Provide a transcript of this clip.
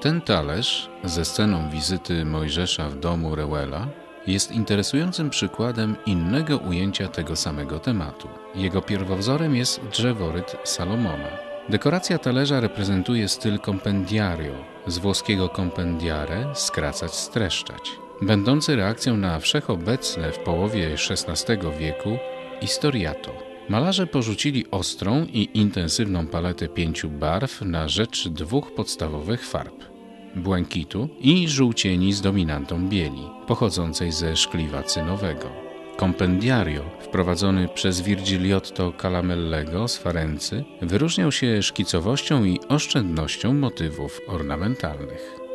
Ten talerz ze sceną wizyty Mojżesza w domu Reuela jest interesującym przykładem innego ujęcia tego samego tematu. Jego pierwowzorem jest drzeworyt Salomona. Dekoracja talerza reprezentuje styl compendiario, z włoskiego compendiare skracać, streszczać, będący reakcją na wszechobecne w połowie XVI wieku historiato. Malarze porzucili ostrą i intensywną paletę pięciu barw na rzecz dwóch podstawowych farb błękitu i żółcieni z dominantą bieli, pochodzącej ze szkliwa cynowego. Compendiario, wprowadzony przez Virgiliotto Calamellego z Farency, wyróżniał się szkicowością i oszczędnością motywów ornamentalnych.